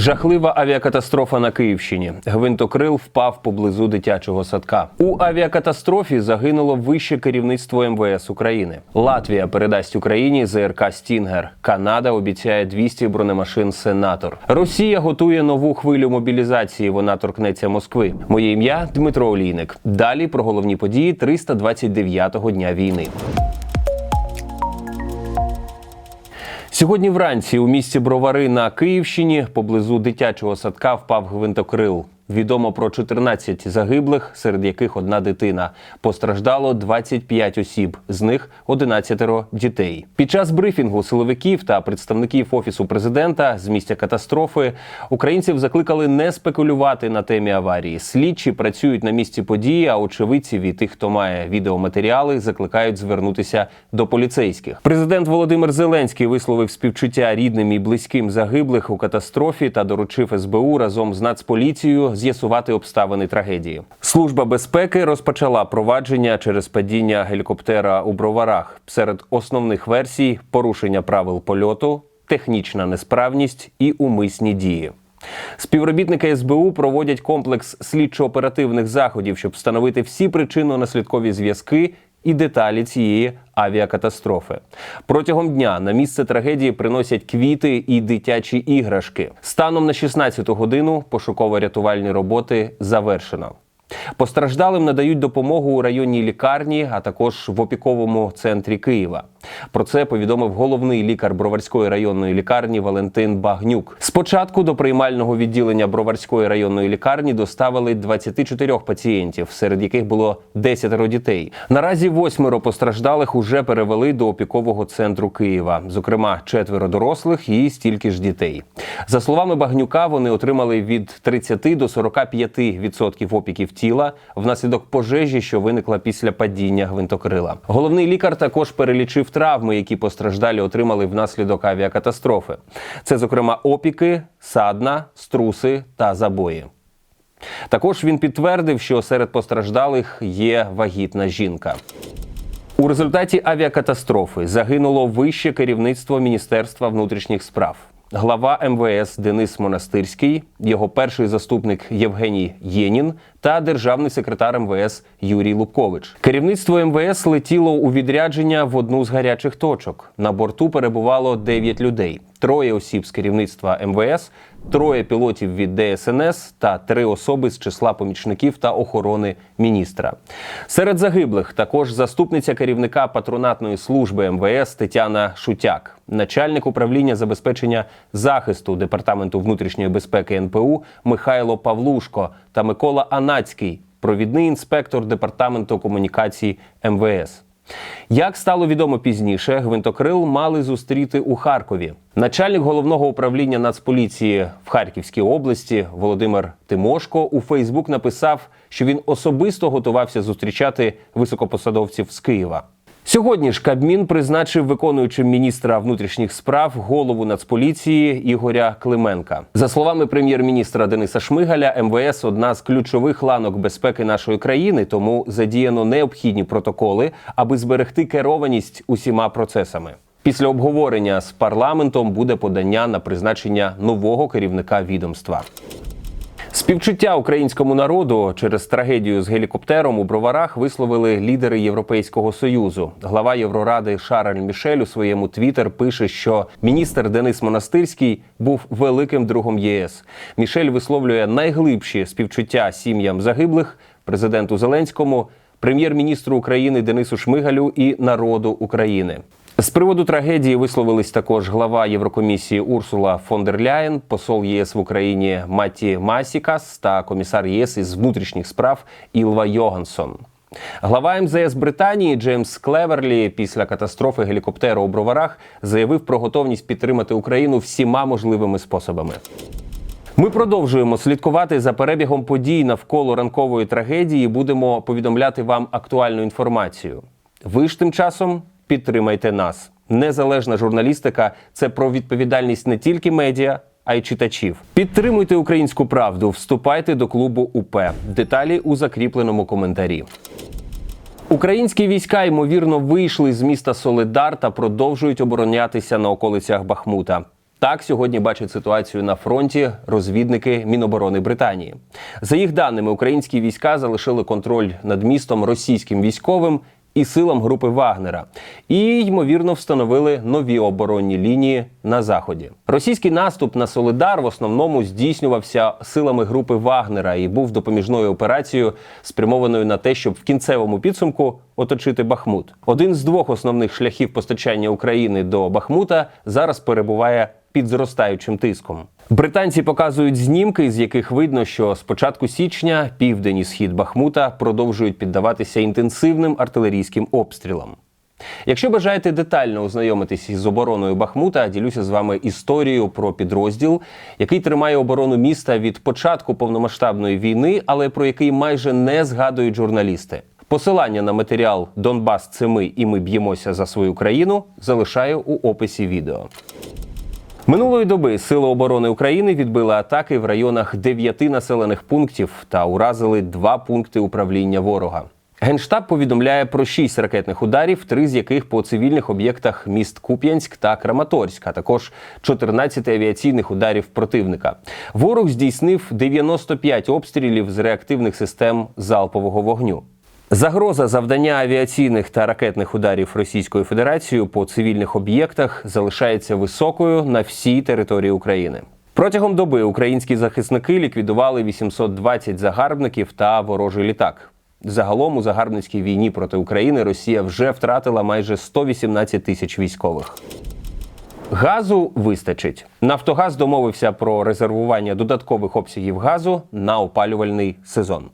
Жахлива авіакатастрофа на Київщині. Гвинтокрил впав поблизу дитячого садка. У авіакатастрофі загинуло вище керівництво МВС України. Латвія передасть Україні ЗРК Стінгер. Канада обіцяє 200 бронемашин Сенатор. Росія готує нову хвилю мобілізації. Вона торкнеться Москви. Моє ім'я Дмитро Олійник. Далі про головні події 329-го дня війни. Сьогодні вранці у місті Бровари на Київщині поблизу дитячого садка впав гвинтокрил. Відомо про 14 загиблих, серед яких одна дитина. Постраждало 25 осіб, з них 11 дітей. Під час брифінгу силовиків та представників офісу президента з місця катастрофи українців закликали не спекулювати на темі аварії. Слідчі працюють на місці події, а очевидців і тих, хто має відеоматеріали, закликають звернутися до поліцейських. Президент Володимир Зеленський висловив співчуття рідним і близьким загиблих у катастрофі та доручив СБУ разом з Нацполіцією з'ясувати обставини трагедії. Служба безпеки розпочала провадження через падіння гелікоптера у броварах. Серед основних версій порушення правил польоту, технічна несправність і умисні дії. Співробітники СБУ проводять комплекс слідчо-оперативних заходів, щоб встановити всі причинно-наслідкові зв'язки і деталі цієї авіакатастрофи. Протягом дня на місце трагедії приносять квіти і дитячі іграшки. Станом на 16-ту годину пошуково-рятувальні роботи завершено. Постраждалим надають допомогу у районній лікарні, а також в опіковому центрі Києва. Про це повідомив головний лікар Броварської районної лікарні Валентин Багнюк. Спочатку до приймального відділення Броварської районної лікарні доставили 24 пацієнтів, серед яких було 10 дітей. Наразі восьмеро постраждалих уже перевели до опікового центру Києва, зокрема четверо дорослих і стільки ж дітей. За словами Багнюка, вони отримали від 30 до 45% опіків тіла внаслідок пожежі, що виникла після падіння гвинтокрила. Головний лікар також перелічив травми, які постраждалі отримали внаслідок авіакатастрофи. Це, зокрема, опіки, садна, струси та забої. Також він підтвердив, що серед постраждалих є вагітна жінка. У результаті авіакатастрофи загинуло вище керівництво Міністерства внутрішніх справ. Глава МВС Денис Монастирський, його перший заступник Євгеній Єнін та державний секретар МВС Юрій Лубкович. Керівництво МВС летіло у відрядження в одну з гарячих точок. На борту перебувало 9 людей: троє осіб з керівництва МВС, троє пілотів від ДСНС та три особи з числа помічників та охорони міністра. Серед загиблих також заступниця керівника патронатної служби МВС Тетяна Шутяк, начальник управління забезпечення захисту департаменту внутрішньої безпеки НПУ Михайло Павлушко та Микола Анацький, провідний інспектор департаменту комунікацій МВС. Як стало відомо пізніше, гвинтокрил мали зустріти у Харкові. Начальник головного управління Нацполіції в Харківській області Володимир Тимошко у Фейсбук написав, що він особисто готувався зустрічати високопосадовців з Києва. Сьогодні ж Кабмін призначив виконуючим міністра внутрішніх справ голову Нацполіції Ігоря Клименка. За словами прем'єр-міністра Дениса Шмигаля, МВС одна з ключових ланок безпеки нашої країни, тому задіяно необхідні протоколи, аби зберегти керованість усіма процесами. Після обговорення з парламентом буде подання на призначення нового керівника відомства. Співчуття українському народу через трагедію з гелікоптером у броварах висловили лідери Європейського союзу. Глава Євроради Шарль Мішель у своєму твіттер пише, що міністр Денис Монастирський був великим другом ЄС. Мішель висловлює найглибші співчуття сім'ям загиблих, президенту Зеленському, прем'єр-міністру України Денису Шмигалю і народу України. З приводу трагедії висловились також глава Єврокомісії Урсула фон дер Ляєн, посол ЄС в Україні Матті Масікас та комісар ЄС із внутрішніх справ Ілва Йогансон. Глава МЗС Британії Джеймс Клеверлі після катастрофи гелікоптера у броварах заявив про готовність підтримати Україну всіма можливими способами. Ми продовжуємо слідкувати за перебігом подій навколо ранкової трагедії. Будемо повідомляти вам актуальну інформацію. Ви ж тим часом підтримайте нас. Незалежна журналістика це про відповідальність не тільки медіа, а й читачів. Підтримуйте українську правду, вступайте до клубу УП. Деталі у закріпленому коментарі. Українські війська ймовірно вийшли з міста Солидар та продовжують оборонятися на околицях Бахмута. Так сьогодні бачать ситуацію на фронті розвідники Міноборони Британії. За їх даними, українські війська залишили контроль над містом російським військовим і силам групи Вагнера, і ймовірно встановили нові оборонні лінії на заході. Російський наступ на Солидар в основному здійснювався силами групи Вагнера і був допоміжною операцією, спрямованою на те, щоб в кінцевому підсумку оточити Бахмут. Один з двох основних шляхів постачання України до Бахмута зараз перебуває під зростаючим тиском. Британці показують знімки, з яких видно, що з початку січня південь і схід Бахмута продовжують піддаватися інтенсивним артилерійським обстрілам. Якщо бажаєте детально ознайомитись із обороною Бахмута, ділюся з вами історією про підрозділ, який тримає оборону міста від початку повномасштабної війни, але про який майже не згадують журналісти. Посилання на матеріал Донбас це ми і ми б'ємося за свою країну залишаю у описі відео. Минулої доби Сили оборони України відбили атаки в районах дев'яти населених пунктів та уразили два пункти управління ворога. Генштаб повідомляє про шість ракетних ударів, три з яких по цивільних об'єктах міст Куп'янськ та Краматорськ, а також 14 авіаційних ударів противника. Ворог здійснив 95 обстрілів з реактивних систем залпового вогню. Загроза завдання авіаційних та ракетних ударів Російською Федерацією по цивільних об'єктах залишається високою на всій території України. Протягом доби українські захисники ліквідували 820 загарбників та ворожий літак. Загалом у загарбницькій війні проти України Росія вже втратила майже 118 тисяч військових. Газу вистачить. Нафтогаз домовився про резервування додаткових обсягів газу на опалювальний сезон.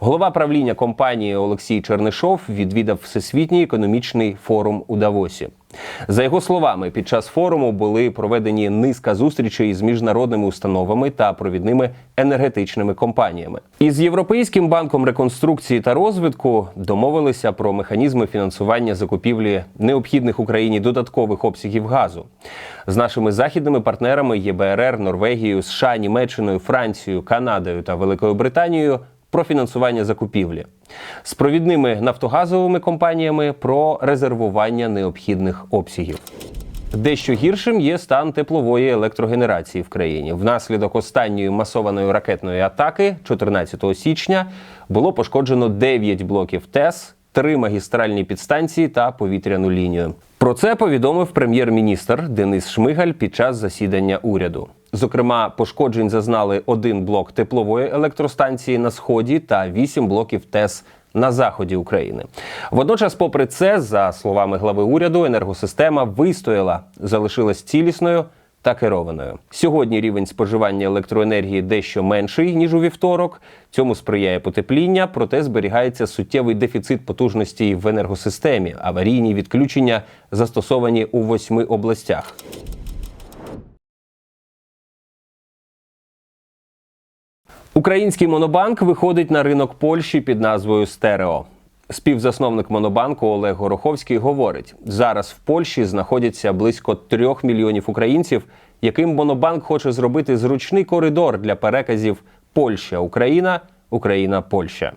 Голова правління компанії Олексій Чернишов відвідав Всесвітній економічний форум у Давосі. За його словами, під час форуму були проведені низка зустрічей з міжнародними установами та провідними енергетичними компаніями. Із Європейським банком реконструкції та розвитку домовилися про механізми фінансування закупівлі необхідних Україні додаткових обсягів газу. З нашими західними партнерами ЄБРР, Норвегією, США, Німеччиною, Францією, Канадою та Великою Британією про фінансування закупівлі, з провідними нафтогазовими компаніями про резервування необхідних обсягів. Дещо гіршим є стан теплової електрогенерації в країні. Внаслідок останньої масованої ракетної атаки, 14 січня, було пошкоджено 9 блоків ТЕС, 3 магістральні підстанції та повітряну лінію. Про це повідомив прем'єр-міністр Денис Шмигаль під час засідання уряду. Зокрема, пошкоджень зазнали один блок теплової електростанції на сході та вісім блоків ТЕС на заході України. Водночас, попри це, за словами глави уряду, енергосистема вистояла, залишилась цілісною та керованою. Сьогодні рівень споживання електроенергії дещо менший ніж у вівторок. Цьому сприяє потепління, проте зберігається суттєвий дефіцит потужності в енергосистемі. Аварійні відключення застосовані у восьми областях. Український монобанк виходить на ринок Польщі під назвою Стерео. Співзасновник монобанку Олег Гороховський говорить: зараз в Польщі знаходяться близько трьох мільйонів українців, яким монобанк хоче зробити зручний коридор для переказів Польща, Україна, Україна, Польща.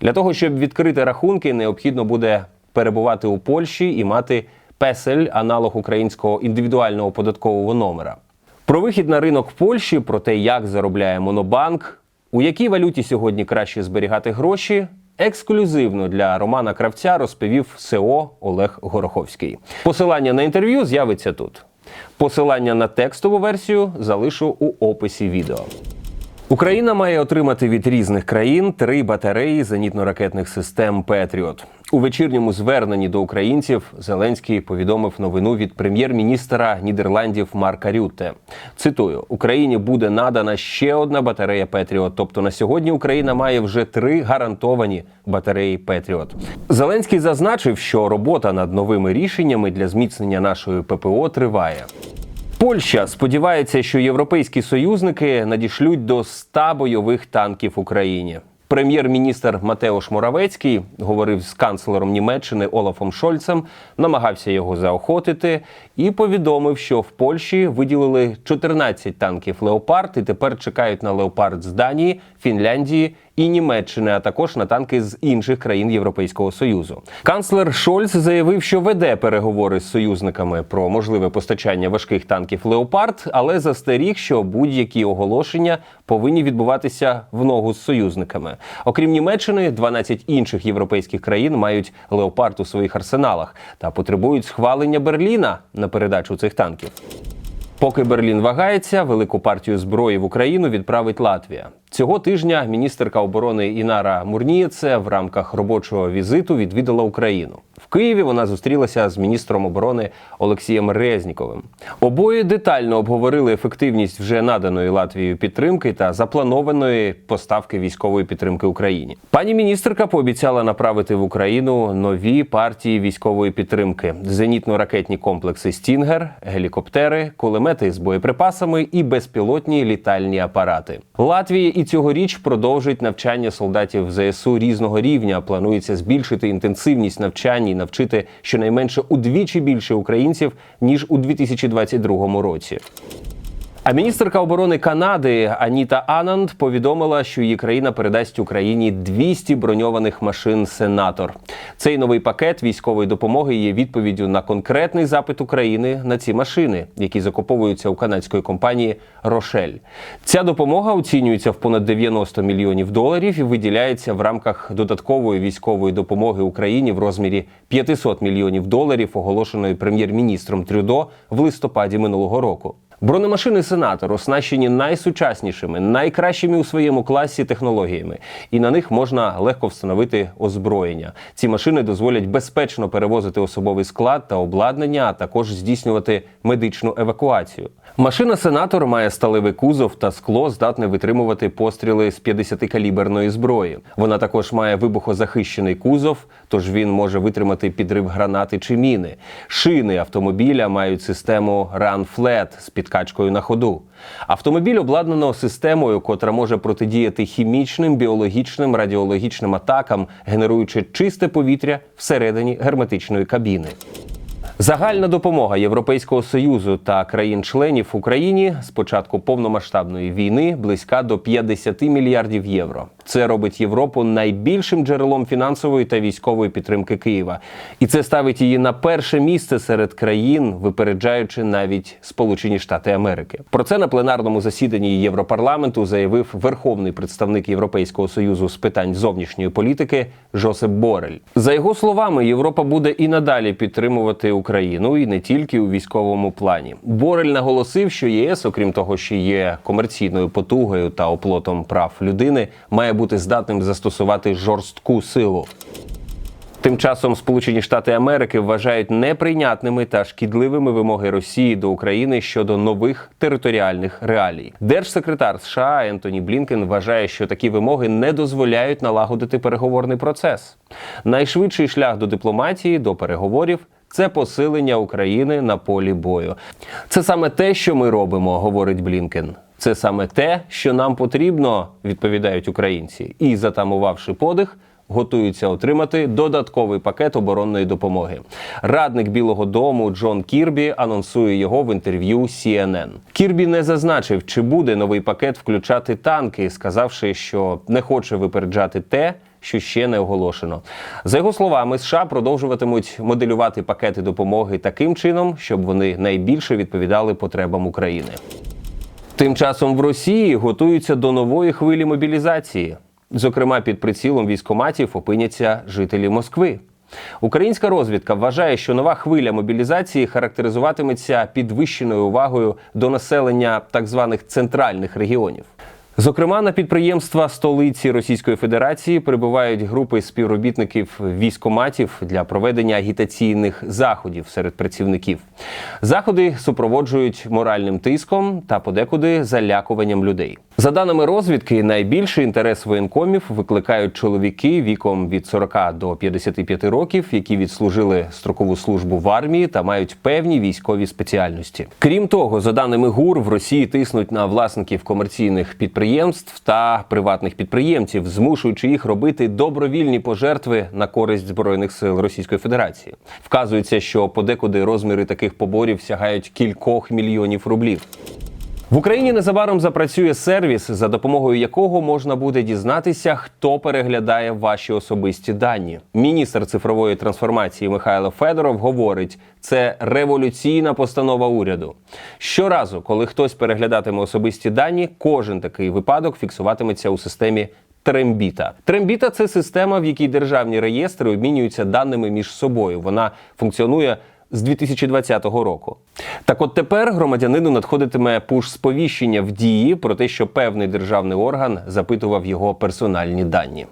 Для того щоб відкрити рахунки, необхідно буде перебувати у Польщі і мати песель, аналог українського індивідуального податкового номера. Про вихід на ринок Польщі, про те, як заробляє монобанк, у якій валюті сьогодні краще зберігати гроші, ексклюзивно для Романа Кравця розповів СЕО Олег Гороховський. Посилання на інтерв'ю з'явиться тут. Посилання на текстову версію залишу у описі відео. Україна має отримати від різних країн три батареї зенітно-ракетних систем Петріот. У вечірньому зверненні до українців Зеленський повідомив новину від прем'єр-міністра Нідерландів Марка Рютте. Цитую: Україні буде надана ще одна батарея Петріот. Тобто на сьогодні Україна має вже три гарантовані батареї Петріот. Зеленський зазначив, що робота над новими рішеннями для зміцнення нашої ППО триває. Польща сподівається, що європейські союзники надішлють до 100 бойових танків Україні. Прем'єр-міністр Матеош Моравецький говорив з канцлером Німеччини Олафом Шольцем, намагався його заохотити і повідомив, що в Польщі виділили 14 танків Леопард і тепер чекають на Леопард з Данії, Фінляндії і Німеччини, а також на танки з інших країн Європейського союзу. Канцлер Шольц заявив, що веде переговори з союзниками про можливе постачання важких танків Леопард, але застеріг, що будь-які оголошення повинні відбуватися в ногу з союзниками. Окрім Німеччини, 12 інших європейських країн мають леопард у своїх арсеналах та потребують схвалення Берліна на передачу цих танків. Поки Берлін вагається, велику партію зброї в Україну відправить Латвія. Цього тижня міністерка оборони Інара Мурнієце в рамках робочого візиту відвідала Україну. В Києві вона зустрілася з міністром оборони Олексієм Резніковим. Обоє детально обговорили ефективність вже наданої Латвією підтримки та запланованої поставки військової підтримки Україні. Пані міністерка пообіцяла направити в Україну нові партії військової підтримки: зенітно-ракетні комплекси Стінгер, гелікоптери, кулемети з боєприпасами і безпілотні літальні апарати. Латвія і цьогоріч продовжить навчання солдатів ЗСУ різного рівня. Планується збільшити інтенсивність навчань і навчити щонайменше удвічі більше українців ніж у 2022 році. А міністерка оборони Канади Аніта Ананд повідомила, що її країна передасть Україні 200 броньованих машин Сенатор. Цей новий пакет військової допомоги є відповіддю на конкретний запит України на ці машини, які закуповуються у канадської компанії Рошель. Ця допомога оцінюється в понад 90 мільйонів доларів і виділяється в рамках додаткової військової допомоги Україні в розмірі 500 мільйонів доларів, оголошеної прем'єр-міністром Трюдо в листопаді минулого року. Бронемашини Сенатор оснащені найсучаснішими, найкращими у своєму класі технологіями, і на них можна легко встановити озброєння. Ці машини дозволять безпечно перевозити особовий склад та обладнання, а також здійснювати медичну евакуацію. Машина Сенатор має сталевий кузов та скло, здатне витримувати постріли з 50-каліберної зброї. Вона також має вибухозахищений кузов, тож він може витримати підрив гранати чи міни. Шини автомобіля мають систему Run Flat з підкачкою на ходу. Автомобіль обладнано системою, котра може протидіяти хімічним, біологічним, радіологічним атакам, генеруючи чисте повітря всередині герметичної кабіни. Загальна допомога Європейського союзу та країн-членів Україні з початку повномасштабної війни близька до 50 мільярдів євро. Це робить Європу найбільшим джерелом фінансової та військової підтримки Києва, і це ставить її на перше місце серед країн, випереджаючи навіть Сполучені Штати Америки. Про це на пленарному засіданні Європарламенту заявив верховний представник Європейського союзу з питань зовнішньої політики Жосеп Борель. За його словами, Європа буде і надалі підтримувати Україну і не тільки у військовому плані. Борель наголосив, що ЄС, окрім того, що є комерційною потугою та оплотом прав людини, має бути здатним застосувати жорстку силу. Тим часом Сполучені Штати Америки вважають неприйнятними та шкідливими вимоги Росії до України щодо нових територіальних реалій. Держсекретар США Ентоні Блінкен вважає, що такі вимоги не дозволяють налагодити переговорний процес. Найшвидший шлях до дипломатії, до переговорів. Це посилення України на полі бою. Це саме те, що ми робимо, говорить Блінкен. Це саме те, що нам потрібно, відповідають українці, і затамувавши подих, готуються отримати додатковий пакет оборонної допомоги. Радник Білого Дому Джон Кірбі анонсує його в інтерв'ю CNN. Кірбі не зазначив, чи буде новий пакет включати танки, сказавши, що не хоче випереджати те. Що ще не оголошено, за його словами, США продовжуватимуть моделювати пакети допомоги таким чином, щоб вони найбільше відповідали потребам України. Тим часом в Росії готуються до нової хвилі мобілізації. Зокрема, під прицілом військоматів опиняться жителі Москви. Українська розвідка вважає, що нова хвиля мобілізації характеризуватиметься підвищеною увагою до населення так званих центральних регіонів. Зокрема, на підприємства столиці Російської Федерації прибувають групи співробітників військоматів для проведення агітаційних заходів серед працівників. Заходи супроводжують моральним тиском та подекуди залякуванням людей. За даними розвідки, найбільший інтерес воєнкомів викликають чоловіки віком від 40 до 55 років, які відслужили строкову службу в армії та мають певні військові спеціальності. Крім того, за даними ГУР, в Росії тиснуть на власників комерційних підприємств підприємств та приватних підприємців, змушуючи їх робити добровільні пожертви на користь збройних сил Російської Федерації. Вказується, що подекуди розміри таких поборів сягають кількох мільйонів рублів. В Україні незабаром запрацює сервіс, за допомогою якого можна буде дізнатися, хто переглядає ваші особисті дані. Міністр цифрової трансформації Михайло Федоров говорить, це революційна постанова уряду. Щоразу, коли хтось переглядатиме особисті дані, кожен такий випадок фіксуватиметься у системі. Трембіта. Трембіта це система, в якій державні реєстри обмінюються даними між собою. Вона функціонує з 2020 року. Так от тепер громадянину надходитиме пуш-сповіщення в дії про те, що певний державний орган запитував його персональні дані.